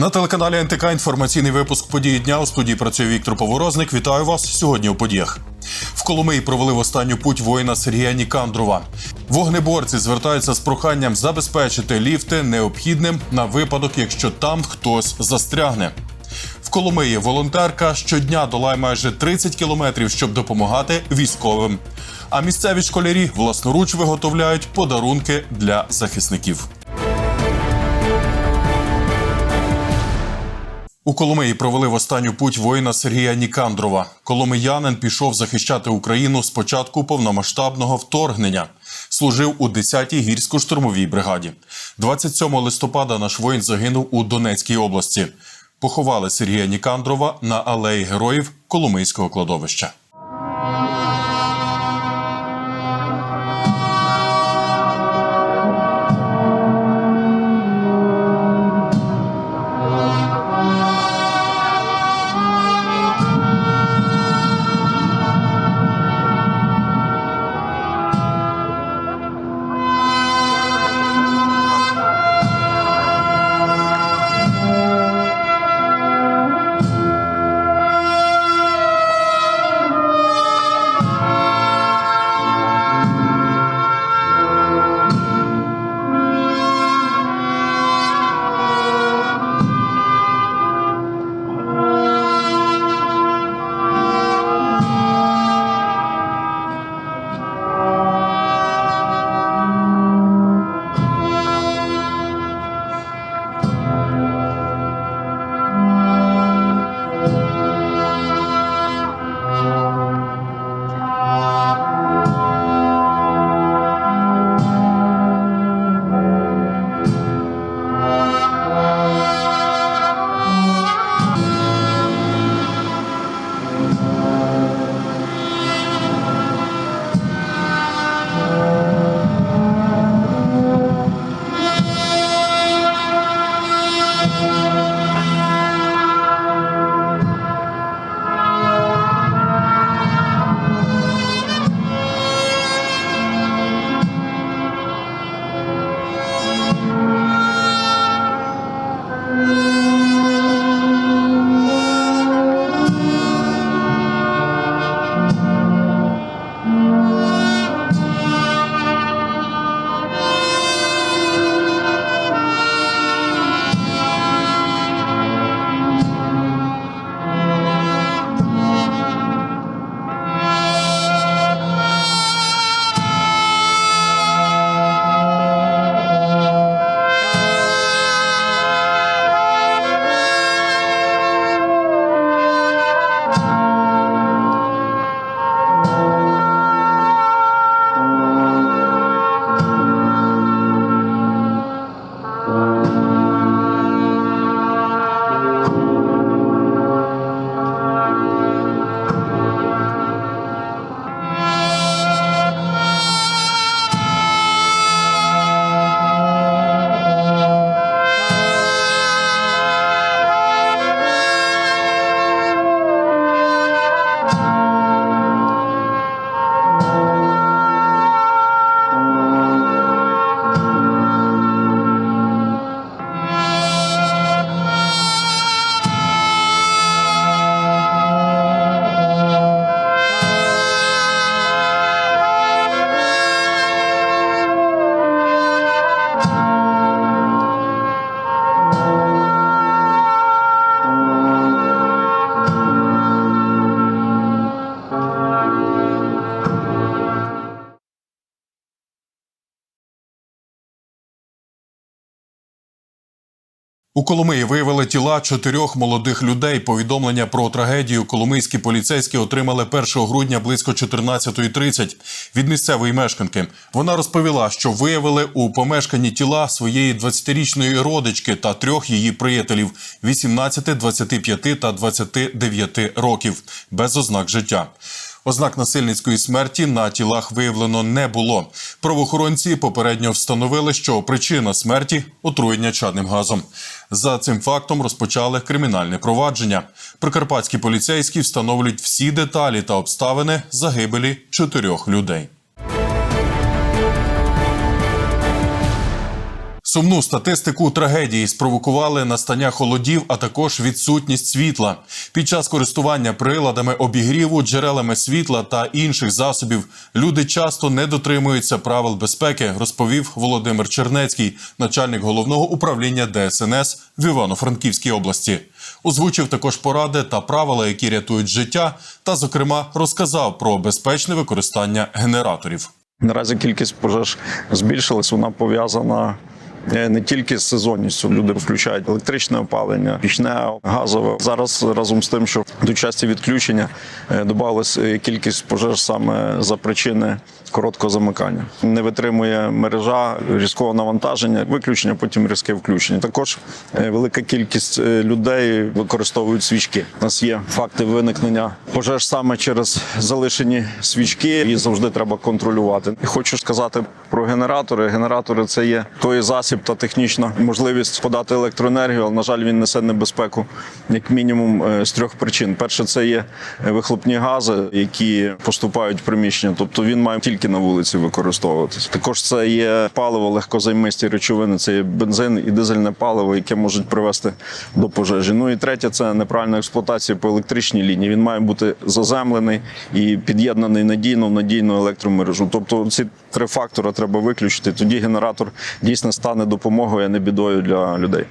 На телеканалі НТК інформаційний випуск події дня у студії працює Віктор Поворозник. Вітаю вас сьогодні у подіях. В Коломиї провели в останню путь воїна Сергія Нікандрова. Вогнеборці звертаються з проханням забезпечити ліфти необхідним на випадок, якщо там хтось застрягне. В Коломиї волонтерка щодня долає майже 30 кілометрів, щоб допомагати військовим. А місцеві школярі власноруч виготовляють подарунки для захисників. У Коломиї провели в останню путь воїна Сергія Нікандрова. Коломиянин пішов захищати Україну з початку повномасштабного вторгнення. Служив у 10-й гірсько-штурмовій бригаді. 27 листопада наш воїн загинув у Донецькій області. Поховали Сергія Нікандрова на алеї героїв Коломийського кладовища. У Коломиї виявили тіла чотирьох молодих людей. Повідомлення про трагедію коломийські поліцейські отримали 1 грудня близько 14.30 від місцевої мешканки. Вона розповіла, що виявили у помешканні тіла своєї 20-річної родички та трьох її приятелів 18, 25 та 29 років без ознак життя. Ознак насильницької смерті на тілах виявлено не було. Правоохоронці попередньо встановили, що причина смерті отруєння чадним газом. За цим фактом розпочали кримінальне провадження. Прикарпатські поліцейські встановлюють всі деталі та обставини загибелі чотирьох людей. Сумну статистику трагедії спровокували настання холодів, а також відсутність світла. Під час користування приладами обігріву, джерелами світла та інших засобів люди часто не дотримуються правил безпеки, розповів Володимир Чернецький, начальник головного управління ДСНС в Івано-Франківській області. Озвучив також поради та правила, які рятують життя, та, зокрема, розказав про безпечне використання генераторів. Наразі кількість пожеж збільшилась. Вона пов'язана не тільки з сезонністю. Люди включають електричне опалення, пічне, газове. Зараз разом з тим, що до часті відключення е, додалась е, кількість пожеж саме за причини короткого замикання. Не витримує мережа різкого навантаження, виключення, потім різке включення. Також е, велика кількість е, людей використовують свічки. У нас є факти виникнення пожеж саме через залишені свічки, і завжди треба контролювати. Хочу сказати про генератори. Генератори це є той засіб та технічна можливість подати електроенергію, але на жаль, він несе небезпеку як мінімум е, з трьох причин. Перше, це є е, вихлопні гази, які поступають в приміщення, тобто він має тільки на вулиці використовуватися. Також це є паливо, легкозаймисті речовини, це є бензин і дизельне паливо, яке можуть привести до пожежі. Ну і третє це неправильна експлуатація по електричній лінії. Він має бути заземлений і під'єднаний надійно в надійну електромережу. Тобто ці три фактори треба виключити. Тоді генератор дійсно стане допомогою, а не бідою для людей.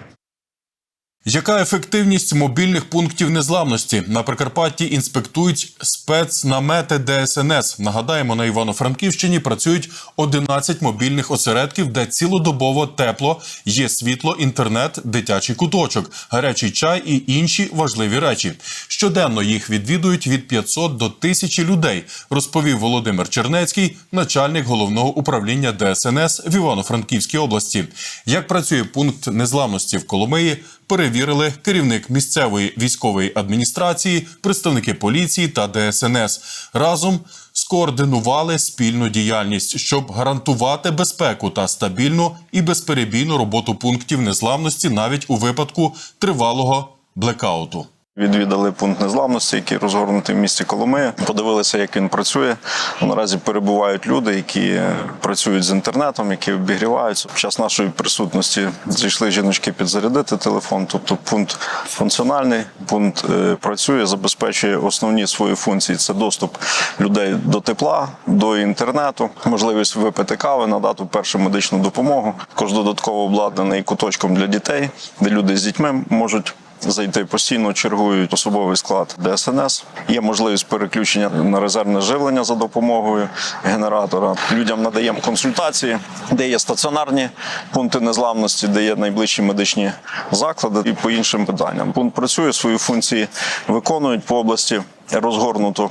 Яка ефективність мобільних пунктів незламності на Прикарпатті інспектують спецнамети ДСНС? Нагадаємо, на Івано-Франківщині працюють 11 мобільних осередків, де цілодобово тепло, є світло, інтернет, дитячий куточок, гарячий чай і інші важливі речі. Щоденно їх відвідують від 500 до 1000 людей, розповів Володимир Чернецький, начальник головного управління ДСНС в Івано-Франківській області. Як працює пункт незламності в Коломиї? Перевірили керівник місцевої військової адміністрації, представники поліції та ДСНС. Разом скоординували спільну діяльність, щоб гарантувати безпеку та стабільну і безперебійну роботу пунктів незламності навіть у випадку тривалого блекауту. Відвідали пункт незламності, який розгорнутий в місті Коломия. Подивилися, як він працює. Наразі перебувають люди, які працюють з інтернетом, які обігріваються. Під час нашої присутності зайшли жіночки підзарядити телефон. Тобто пункт функціональний, пункт е, працює, забезпечує основні свої функції. Це доступ людей до тепла, до інтернету, можливість випити кави, надати першу медичну допомогу. Також додатково обладнаний куточком для дітей, де люди з дітьми можуть зайти постійно чергують особовий склад ДСНС. Є можливість переключення на резервне живлення за допомогою генератора. Людям надаємо консультації, де є стаціонарні пункти незламності, де є найближчі медичні заклади і по іншим питанням. Пункт працює свої функції, виконують по області розгорнуто.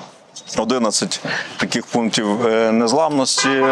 11 таких пунктів е, незламності е,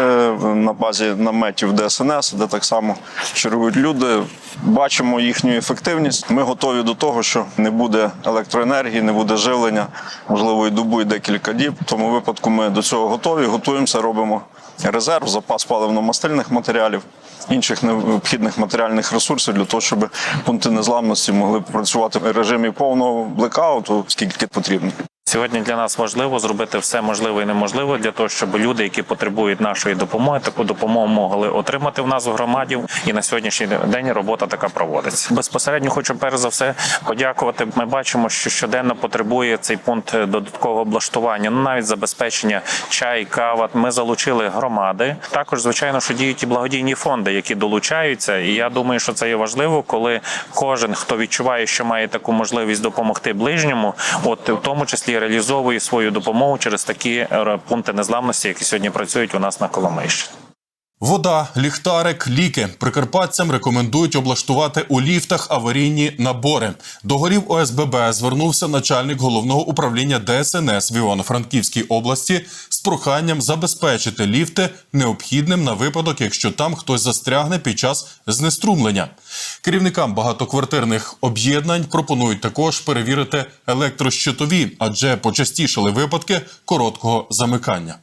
на базі наметів ДСНС, де так само чергують люди. Бачимо їхню ефективність. Ми готові до того, що не буде електроенергії, не буде живлення, можливо, і добу і декілька діб. В тому випадку ми до цього готові. Готуємося, робимо резерв, запас паливно-мастильних матеріалів. Інших необхідних матеріальних ресурсів для того, щоб пункти незламності могли працювати в режимі повного блекауту, скільки потрібно. Сьогодні для нас важливо зробити все можливе і неможливе для того, щоб люди, які потребують нашої допомоги, таку допомогу могли отримати в нас у громаді. І на сьогоднішній день робота така проводиться. Безпосередньо хочу перш за все подякувати. Ми бачимо, що щоденно потребує цей пункт додаткового облаштування. Ну навіть забезпечення чай, кава. Ми залучили громади. Також звичайно, що діють і благодійні фонди, які долучаються. І я думаю, що це є важливо, коли кожен, хто відчуває, що має таку можливість допомогти ближньому, от в тому числі реалізовує свою допомогу через такі е, пункти незламності, які сьогодні працюють у нас на Коломийщині. Вода, ліхтарик, ліки. Прикарпатцям рекомендують облаштувати у ліфтах аварійні набори. До горів ОСББ звернувся начальник головного управління ДСНС в Івано-Франківській області з проханням забезпечити ліфти необхідним на випадок, якщо там хтось застрягне під час знеструмлення. Керівникам багатоквартирних об'єднань пропонують також перевірити електрощитові, адже почастішали випадки короткого замикання.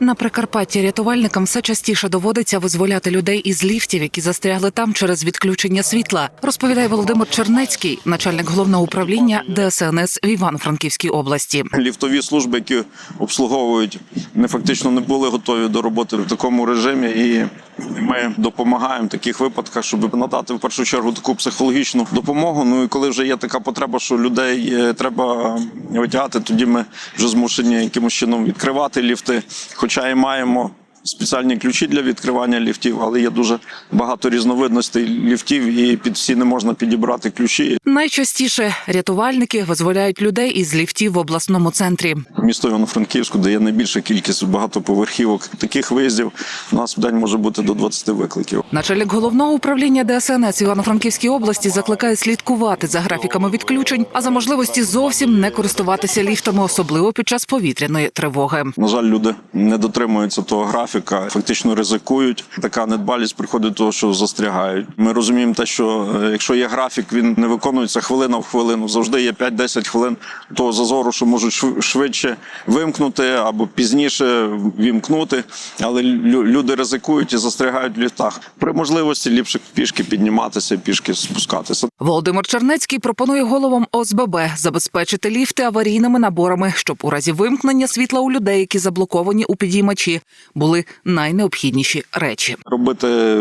На Прикарпатті рятувальникам все частіше доводиться визволяти людей із ліфтів, які застрягли там через відключення світла. Розповідає Володимир Чернецький, начальник головного управління ДСНС в Івано-Франківській області. ліфтові служби, які обслуговують, не фактично не були готові до роботи в такому режимі, і ми допомагаємо в таких випадках, щоб надати в першу чергу таку психологічну допомогу. Ну і коли вже є така потреба, що людей е, треба витягати, тоді ми вже змушені якимось чином відкривати ліфти. Хоча і маємо. Спеціальні ключі для відкривання ліфтів, але є дуже багато різновидностей ліфтів, і під всі не можна підібрати ключі. Найчастіше рятувальники визволяють людей із ліфтів в обласному центрі. Місто Івано-Франківську, де є найбільша кількість багатоповерхівок. Таких виїздів у нас в день може бути до 20 викликів. Начальник головного управління ДСНС Івано-Франківській області закликає слідкувати за графіками відключень, а за можливості зовсім не користуватися ліфтами, особливо під час повітряної тривоги. На жаль, люди не дотримуються того графіка, фактично ризикують. Така недбалість приходить до того, що застрягають. Ми розуміємо те, що е, якщо є графік, він не виконується хвилина в хвилину. Завжди є 5-10 хвилин того зазору, що можуть швидше вимкнути або пізніше вімкнути. Але лю- люди ризикують і застрягають в ліфтах. При можливості ліпше пішки підніматися, пішки спускатися. Володимир Чернецький пропонує головам ОСББ забезпечити ліфти аварійними наборами, щоб у разі вимкнення світла у людей, які заблоковані у підіймачі, були найнеобхідніші речі. робити е,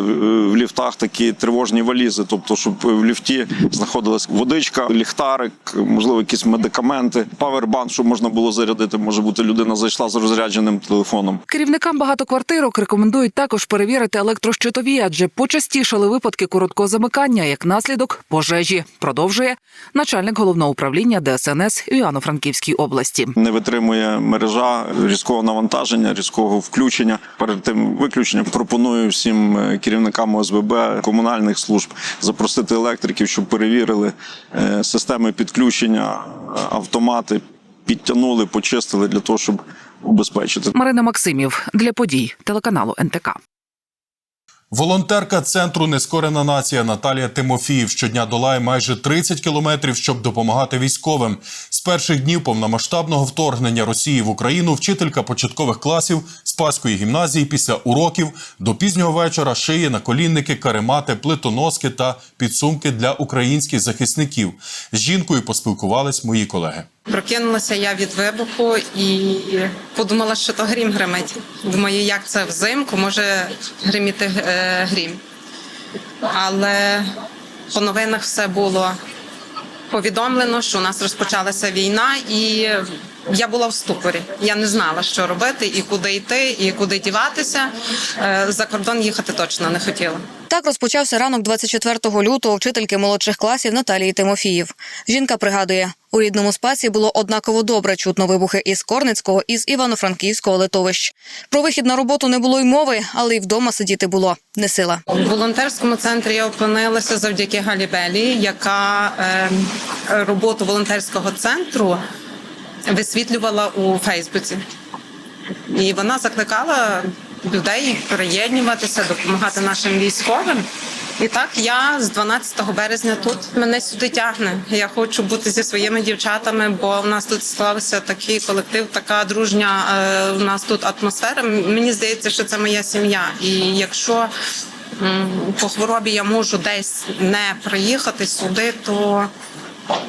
в ліфтах такі тривожні валізи, тобто, щоб в ліфті знаходилась водичка, ліхтарик, можливо, якісь медикаменти, павербанк, щоб можна було зарядити. Може бути, людина зайшла з розрядженим телефоном. Керівникам багатоквартирок рекомендують також перевірити електрощитові, адже почастішали випадки короткого замикання як наслідок пожежі. Продовжує начальник головного управління ДСНС Івано-Франківській області. Не витримує мережа різкого навантаження, різкого включення. Перед тим виключенням пропоную всім е, керівникам ОСББ комунальних служб запросити електриків, щоб перевірили е, системи підключення, е, автомати, підтягнули, почистили для того, щоб убезпечити. Марина Максимів для подій телеканалу НТК. Волонтерка центру Нескорена нація Наталія Тимофіїв щодня долає майже 30 кілометрів, щоб допомагати військовим. З перших днів повномасштабного вторгнення Росії в Україну вчителька початкових класів Спаської гімназії після уроків до пізнього вечора шиє наколінники, каремати, плитоноски та підсумки для українських захисників. З жінкою поспілкувались мої колеги. Прокинулася я від вибуху і подумала, що то грім гримить. Думаю, як це взимку може гриміти е, грім. Але по новинах все було повідомлено, що у нас розпочалася війна, і я була в ступорі. Я не знала, що робити, і куди йти, і куди діватися. Е, За кордон їхати точно не хотіла. Так розпочався ранок 24 лютого вчительки молодших класів Наталії Тимофіїв. Жінка пригадує, у рідному спасі було однаково добре чутно вибухи із Корницького і з Івано-Франківського литовищ. Про вихід на роботу не було й мови, але й вдома сидіти було не сила. У волонтерському центрі я опинилася завдяки Галі Белі, яка е, роботу волонтерського центру висвітлювала у Фейсбуці. І вона закликала людей приєднуватися, допомагати нашим військовим. І так я з 12 березня тут мене сюди тягне. Я хочу бути зі своїми дівчатами, бо у нас тут склався такий колектив, така дружня. Е, у нас тут атмосфера. Мені здається, що це моя сім'я. І якщо по хворобі я можу десь не приїхати сюди, то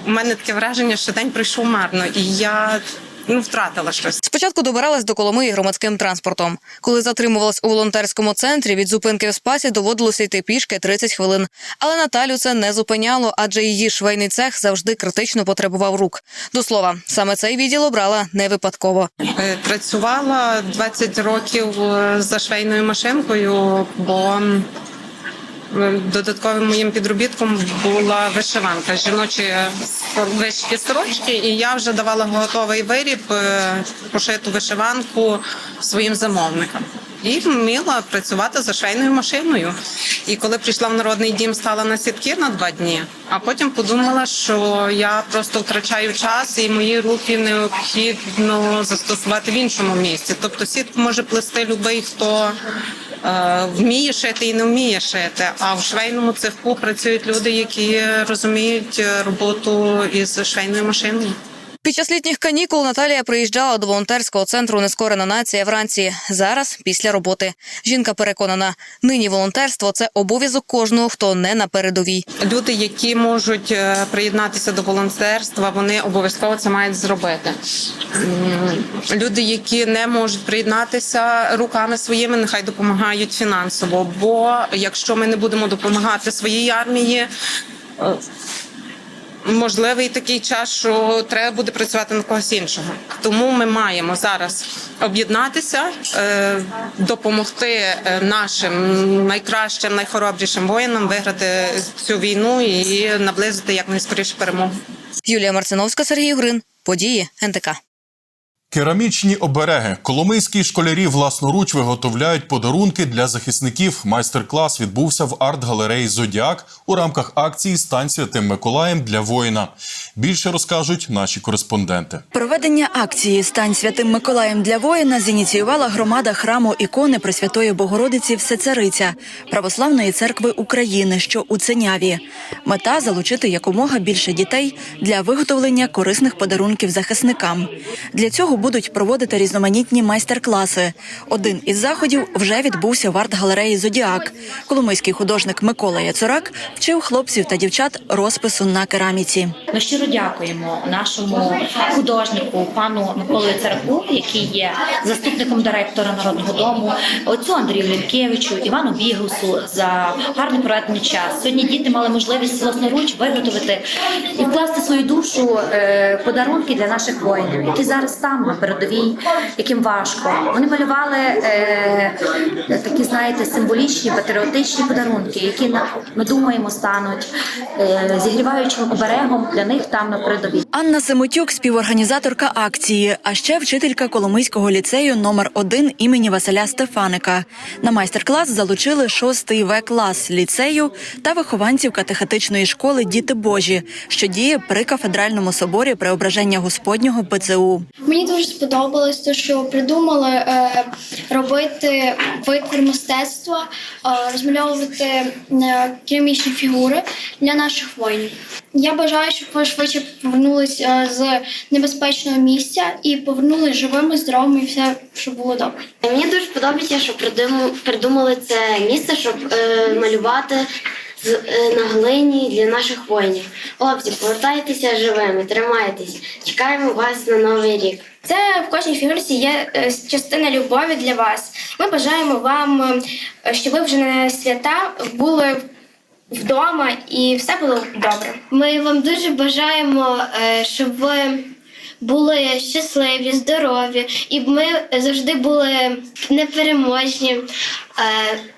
у мене таке враження, що день пройшов марно, і я ну втратила щось. Спочатку добиралась до Коломиї громадським транспортом. Коли затримувалась у волонтерському центрі, від зупинки в спасі доводилося йти пішки 30 хвилин. Але Наталю це не зупиняло, адже її швейний цех завжди критично потребував рук. До слова, саме цей відділ обрала не випадково. Е, Працювала 20 років е, за швейною машинкою, бо додатковим моїм підробітком була вишиванка, жіночі вишиті сорочки, і я вже давала готовий виріб, е, пошиту вишиванку своїм замовникам. і вміла працювати за швейною машиною. І коли прийшла в народний дім, стала на сітки на два дні. А потім подумала, що я просто втрачаю час, і мої руки необхідно застосувати в іншому місці. Тобто сітку може плести будь-який, хто е, вміє шити і не вміє шити. А в швейному цеху працюють люди, які розуміють е, роботу із швейною машиною. Під час літніх канікул Наталія приїжджала до волонтерського центру Нескорена нація вранці. Зараз після роботи. Жінка переконана, нині волонтерство це обов'язок кожного, хто не на передовій. Люди, які можуть е, приєднатися до волонтерства, вони обов'язково це мають зробити. Люди, які не можуть приєднатися руками своїми, нехай допомагають фінансово. Бо якщо ми не будемо допомагати своїй армії. Можливий такий час, що треба буде працювати на когось іншого. Тому ми маємо зараз об'єднатися, е, допомогти е, нашим найкращим, найхоробрішим воїнам виграти цю війну і наблизити як найскоріше перемогу. Юлія Марциновська, Сергій Грин. Події НТК. Керамічні обереги. Коломийські школярі власноруч виготовляють подарунки для захисників. Майстер-клас відбувся в арт-галереї Зодіак у рамках акції «Стань святим Миколаєм для воїна. Більше розкажуть наші кореспонденти. Проведення акції Стань святим Миколаєм для воїна зініціювала громада храму ікони Пресвятої Богородиці Всецариця Православної церкви України, що у Ценяві. Мета залучити якомога більше дітей для виготовлення корисних подарунків захисникам. Для цього будуть проводити різноманітні майстер-класи. Один із заходів вже відбувся в арт-галереї Зодіак. Коломийський художник Микола Яцурак вчив хлопців та дівчат розпису на кераміці. Ми щиро дякуємо нашому художнику, пану Миколі Цараку, який є заступником директора народного дому, отцю Андрію Лінкевичу, Івану Бігусу за гарний проведений час. Сьогодні діти мали можливість власноруч виготовити і вкласти свою душу е, подарунки для наших воїнів, які зараз там на передовій, яким важко. Вони малювали е, такі, знаєте, символічні патріотичні подарунки, які на- ми думаємо стануть е, зігріваючим оберегом для них там на передовій. Анна Семотюк, співорганізаторка акції, а ще вчителька Коломийського ліцею номер 1 імені Василя Стефаника. На майстер-клас залучили шостий В клас ліцею та вихованців катехетичної школи Діти Божі, що діє при кафедральному соборі Преображення Господнього ПЦУ. Мені дуже сподобалось те, що придумали е, робити витвір мистецтва, е, розмальовувати е, керамічні фігури для наших воїнів. Я бажаю, щоб ви швидше повернулися з небезпечного місця і повернулися живими, здоровими і все, щоб було добре. Мені дуже подобається, що придумали, це місце, щоб е, малювати е, на глині для наших воїнів. Хлопці, повертайтеся живими, тримайтесь. Чекаємо вас на новий рік. Це в кожній фігурці є е, частина любові для вас. Ми бажаємо вам, е, щоб ви вже на свята були вдома і все було добре. Ми вам дуже бажаємо, е, щоб ви були щасливі, здорові, і ми завжди були непереможні.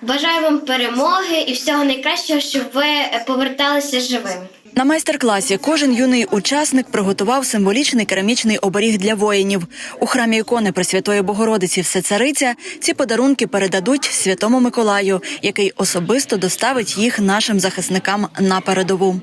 Бажаю вам перемоги і всього найкращого, щоб ви поверталися живими. На майстер-класі кожен юний учасник приготував символічний керамічний оберіг для воїнів. У храмі ікони Пресвятої Богородиці Всецариця ці подарунки передадуть святому Миколаю, який особисто доставить їх нашим захисникам на передову.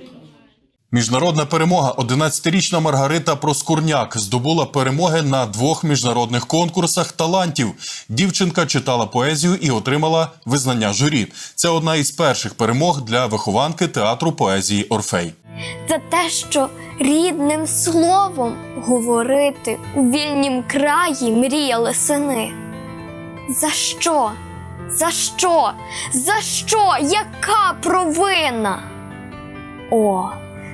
Міжнародна перемога. 11-річна Маргарита Проскурняк здобула перемоги на двох міжнародних конкурсах талантів. Дівчинка читала поезію і отримала визнання журі. Це одна із перших перемог для вихованки театру поезії Орфей. Це те, що рідним словом говорити у вільнім краї мріяли сини. За що? За що? За що? Яка провина? О,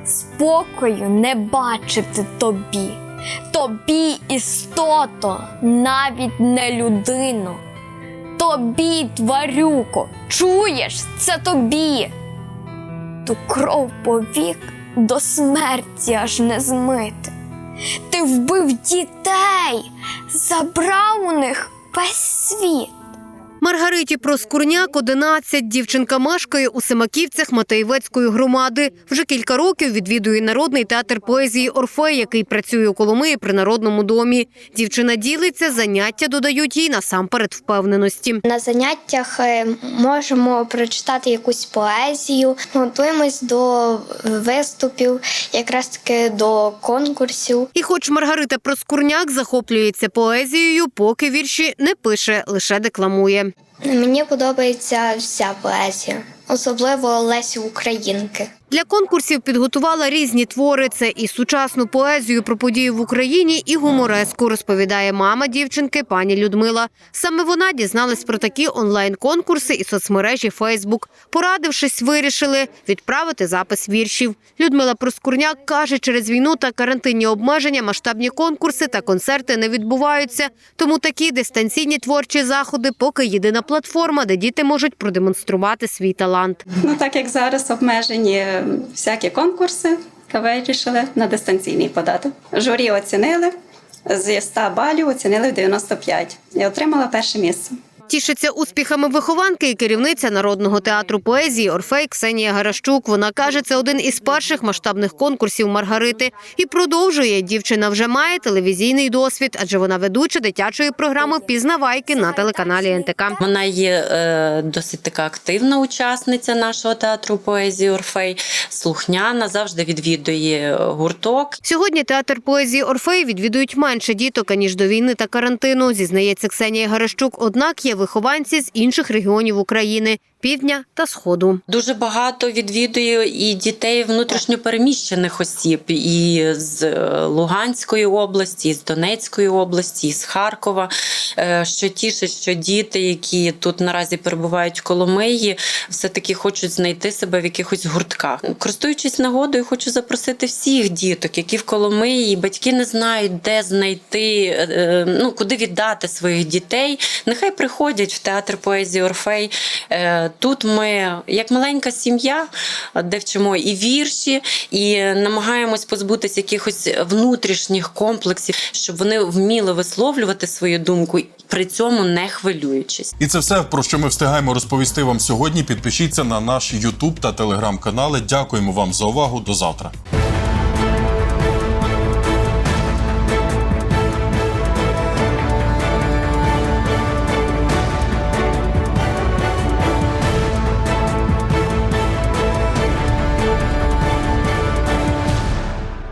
спокою не бачити тобі. Тобі, істото, навіть не людину. Тобі, тварюко, чуєш, це тобі ту кров повік до смерті аж не змити. Ти вбив дітей, забрав у них весь світ. Маргариті Проскурняк 11. Дівчинка мешкає у Семаківцях Матеєвецької громади. Вже кілька років відвідує народний театр поезії Орфей, який працює у Коломиї при народному домі. Дівчина ділиться, заняття додають їй насамперед впевненості. На заняттях е, можемо прочитати якусь поезію, готуємось до виступів, якраз таки до конкурсів. І хоч Маргарита Проскурняк захоплюється поезією, поки вірші не пише, лише декламує. Мені подобається вся поезія, особливо Лесі Українки. Для конкурсів підготувала різні твори. Це і сучасну поезію про події в Україні, і гумореску, розповідає мама дівчинки пані Людмила. Саме вона дізналась про такі онлайн-конкурси і соцмережі Фейсбук. Порадившись, вирішили відправити запис віршів. Людмила Проскурняк каже, через війну та карантинні обмеження масштабні конкурси та концерти не відбуваються. Тому такі дистанційні творчі заходи поки єдина платформа, де діти можуть продемонструвати свій талант. Ну так як зараз обмежені всякі конкурси, вирішили на дистанційний подати. Журі оцінили зі 100 балів, оцінили в 95 і отримала перше місце. Тішиться успіхами вихованки і керівниця народного театру поезії Орфей Ксенія Гаращук. Вона каже, це один із перших масштабних конкурсів Маргарити і продовжує. Дівчина вже має телевізійний досвід, адже вона ведуча дитячої програми Пізнавайки на телеканалі НТК. Вона є е, досить така активна учасниця нашого театру поезії Орфей, слухняна, завжди відвідує гурток. Сьогодні театр поезії Орфей відвідують менше діток аніж до війни та карантину. Зізнається Ксенія Гаращук. Однак є вихованці з інших регіонів України півдня та сходу. Дуже багато відвідує і дітей внутрішньопереміщених осіб, і з е, Луганської області, і з Донецької області, і з Харкова. Е, Що тішить, що діти, які тут наразі перебувають в Коломиї, все-таки хочуть знайти себе в якихось гуртках. Користуючись нагодою, хочу запросити всіх діток, які в Коломиї, батьки не знають, де знайти, е, ну куди віддати своїх дітей. Нехай приходять в театр поезії Орфей. Тут ми, як маленька сім'я, де вчимо і вірші, і намагаємось позбутися якихось внутрішніх комплексів, щоб вони вміли висловлювати свою думку, при цьому не хвилюючись. І це все, про що ми встигаємо розповісти вам сьогодні. Підпишіться на наш Ютуб та телеграм канали. Дякуємо вам за увагу. До завтра.